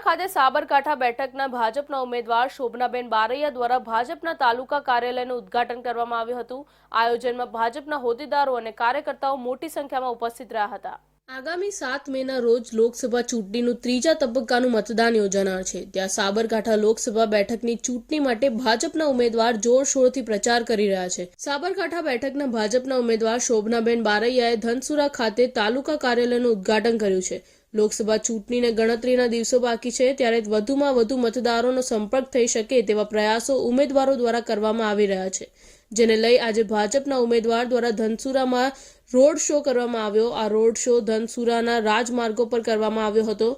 ધનસુરા ખાતે સાબરકાંઠા બેઠકના ભાજપના ઉમેદવાર શોભનાબેન બારૈયા દ્વારા ભાજપના તાલુકા કાર્યાલયનું ઉદ્ઘાટન કરવામાં આવ્યું હતું. આયોજનમાં ભાજપના હોદ્દેદારો અને કાર્યકર્તાઓ મોટી સંખ્યામાં ઉપસ્થિત રહ્યા હતા. આગામી સાત મેના રોજ લોકસભા ચૂંટણીનું ત્રીજા તબક્કાનું મતદાન યોજાનાર છે. ત્યાં સાબરકાંઠા લોકસભા બેઠકની ચૂંટણી માટે ભાજપના ઉમેદવાર જોરશોરથી પ્રચાર કરી રહ્યા છે. સાબરકાંઠા બેઠકના ભાજપના ઉમેદવાર શોભનાબેન બારૈયાએ ધનસુરા ખાતે તાલુકા કાર્યાલયનું ઉદ્ઘાટન કર્યું છે. લોકસભા ચૂંટણીને ગણતરીના દિવસો બાકી છે, ત્યારે વધુમાં વધુ મતદારોનો સંપર્ક થઈ શકે તેવા પ્રયાસો ઉમેદવારો દ્વારા કરવામાં આવી રહ્યા છે. જેને લઈ આજે ભાજપના ઉમેદવાર દ્વારા ધનસુરામાં રોડ શો કરવામાં આવ્યો. આ રોડ શો ધનસુરાના રાજમાર્ગો પર કરવામાં આવ્યો હતો.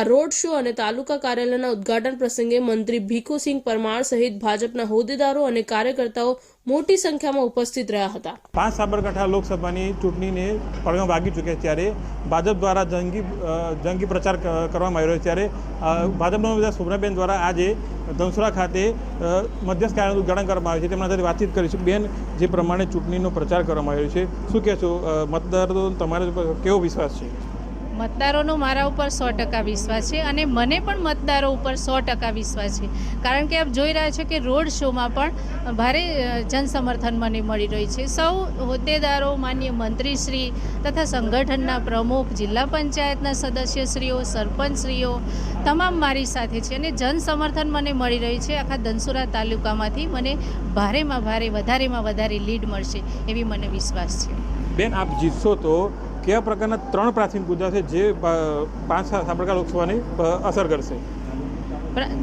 આ રોડ શો અને તાલુકા કાર્યાલયના ઉદ્ઘાટન પ્રસંગે મંત્રી ભીખુસિંહ પરમાર સહિત ભાજપના હોદ્દેદારો અને કાર્યકર્તાઓ મોટી સંખ્યામાં ઉપસ્થિત રહ્યા હતા. પાંચ સાબરકાંઠા લોકસભાની ચૂંટણીને પડઘમ વાગી ચૂક્યા ત્યારે ભાજપ દ્વારા જંગી જંગી પ્રચાર કરવામાં આવી રહ્યો છે ત્યારે ભાજપના ઉમેદવાર શોભનાબેન દ્વારા આજે ધનસુરા ખાતે મધ્યસ્થ કાર્યનું ઉદ્ઘાટન કરવામાં આવ્યું છે. તેમના સાથે વાતચીત કરીશું. બેન, જે પ્રમાણે ચૂંટણીનો પ્રચાર કરવામાં આવ્યો છે, શું કહેશો? મતદારો તમારા કેવો વિશ્વાસ છે? મતદારોનો મારા ઉપર સો ટકા વિશ્વાસ છે અને મને પણ મતદારો ઉપર સો ટકા વિશ્વાસ છે. કારણ કે આપ જોઈ રહ્યા છો કે રોડ શોમાં પણ ભારે જનસમર્થન મને મળી રહ્યું છે. સૌ હોદ્દેદારો, માન્ય મંત્રીશ્રી તથા સંગઠનના પ્રમુખ, જિલ્લા પંચાયતના સદસ્યશ્રીઓ, સરપંચશ્રીઓ તમામ મારી સાથે છે અને જનસમર્થન મને મળી રહ્યું છે. આખા ધનસુરા તાલુકામાંથી મને ભારેમાં ભારે, વધારેમાં વધારે લીડ મળશે એવી મને વિશ્વાસ છે. બેન આપ જીતશો તો કેવા પ્રકારના ત્રણ પ્રાથમિક મુદ્દા છે જે પાંચ સાબરકા લોકસભાની અસર કરશે?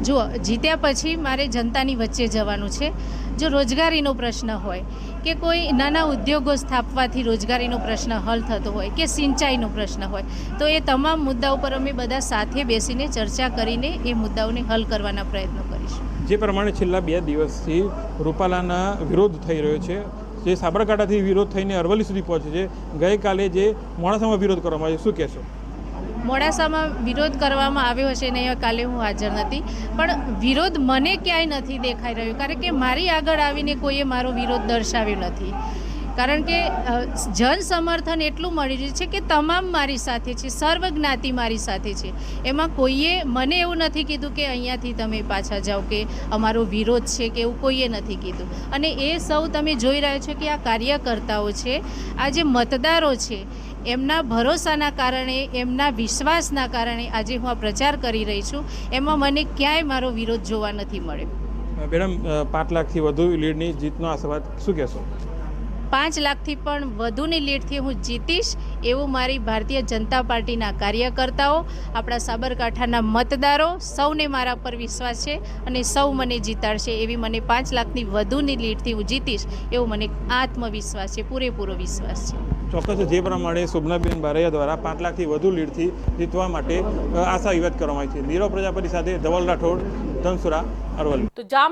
જુઓ જીત્યા પછી મારે જનતાની વચ્ચે જવાનું છે. જો રોજગારીનો પ્રશ્ન હોય કે કોઈ નાના ઉદ્યોગો સ્થાપવાથી રોજગારીનો પ્રશ્ન હલ થતો હોય કે સિંચાઈનો પ્રશ્ન હોય તો એ તમામ મુદ્દા ઉપર અમે બધા સાથે બેસીને ચર્ચા કરીને એ મુદ્દાઓને હલ કરવાના પ્રયત્નો કરીશું. જે પ્રમાણે છેલ્લા બે દિવસથી રૂપાલાના વિરોધ થઈ રહ્યો છે. જે સાબરકાંઠાથી વિરોધ થઈને અરવલ્લી સુધી પહોંચે છે, ગઈકાલે જે મોડાસામાં વિરોધ કરવામાં આવ્યો, શું કહેશો? મોડાસામાં વિરોધ કરવામાં આવ્યો હશે ને કાલે હું હાજર નથી, પણ વિરોધ મને ક્યાંય નથી દેખાઈ રહ્યો, કારણ કે મારી આગળ આવીને કોઈએ મારો વિરોધ દર્શાવ્યો નથી. કારણ કે જન સમર્થન એટલું મળી રહ્યું છે કે તમામ મારી સાથે છે, સર્વ જ્ઞાતિ મારી સાથે છે. એમાં કોઈએ મને એવું નથી કીધું કે અહીંયાથી તમે પાછા જાઓ કે અમારો વિરોધ છે કે એવું કોઈએ નથી કીધું. અને એ સૌ તમે જોઈ રહ્યા છો કે આ કાર્યકર્તાઓ છે, આ જે મતદારો છે, એમના ભરોસાના કારણે, એમના વિશ્વાસના કારણે આજે હું આ પ્રચાર કરી રહી છું. એમાં મને ક્યાંય મારો વિરોધ જોવા નથી મળ્યો. મેડમ પાંચ લાખથી વધુ લીડની જીતનો આશાવાદ શું કહેશો? પાંચ લાખથી પણ વધુની લીડથી હું જીતીશ એવું મારી ભારતીય જનતા પાર્ટીના કાર્યકર્તાઓ આપણા સાબરકાંઠાના મતદારો સૌને મારા પર વિશ્વાસ છે અને સૌ મને જીતાડશે એવી મને પાંચ લાખની વધુની લીડથી હું જીતીશ એવો મને આત્મવિશ્વાસ છે પૂરેપૂરો વિશ્વાસ છે. ચોક્કસ જે પ્રમાણે શોભનાબેન બારૈયા દ્વારા પાંચ લાખથી વધુ લીડથી જીતવા માટે આશા વ્યક્ત કરવામાં આવી છે. નીરવ પ્રજાપતિ સાથે ધવલ રાઠોડ ધનસુરા અરવલ્લી. તો જામ